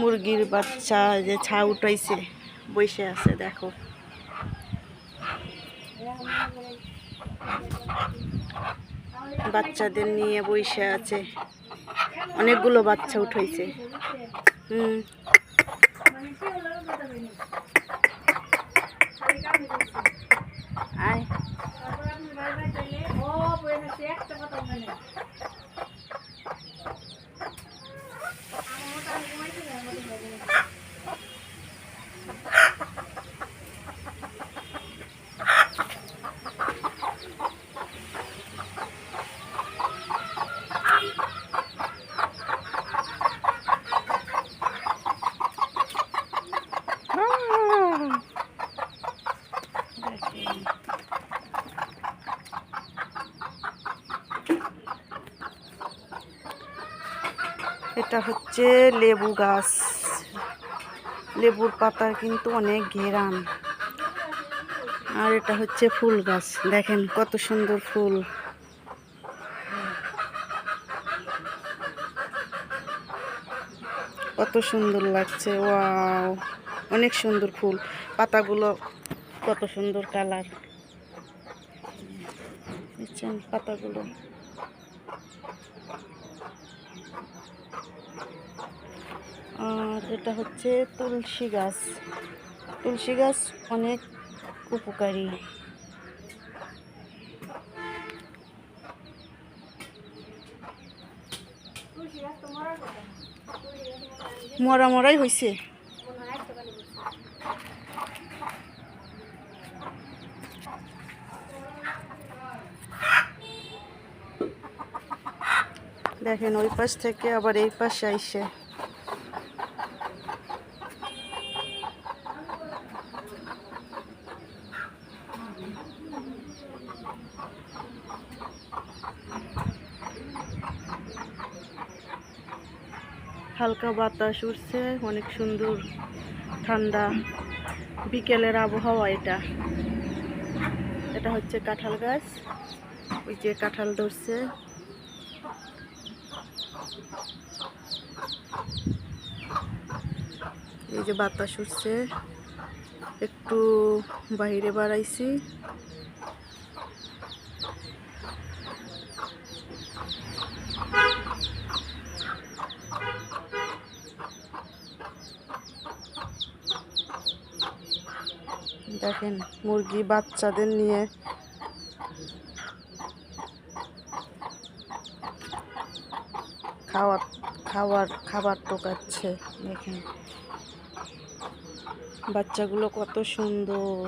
মুরগির বাচ্চা যে ছা উঠাইছে, বসে আছে, দেখো। বাচ্চাদের নিয়ে বসে আছে। অনেকগুলো বাচ্চা উঠাইছে। হুম। আয়। এটা হচ্ছে লেবু গাছ। লেবুর পাতার কিন্তু অনেক ঘেরান। আর এটা হচ্ছে ফুল গাছ। দেখেন কত সুন্দর ফুল। কত সুন্দর লাগছে, ওয়াও! অনেক সুন্দর ফুল। পাতাগুলো কত সুন্দর কালার। পাতাগুলো। আর এটা হচ্ছে তুলসী গাছ। তুলসী গাছ অনেক উপকারী। মরা মরাই হয়েছে দেখেন, ওই পাশ থেকে আবার এই পাশে আইসে। হালকা বাতাস উঠছে, অনেক সুন্দর ঠান্ডা। বিকেলের আবহাওয়া এটা। এটা হচ্ছে কাঁঠাল গাছ। ওই যে কাঁঠাল ধরছে এই যে বাতাস উঠছে, একটু বাইরে বাড়াইছি। দেখেন, মুরগি বাচ্চাদের নিয়ে খাওয়ার খাওয়ার, খাবার টোকাচ্ছে। দেখেন। বাচ্চাগুলো কত সুন্দর।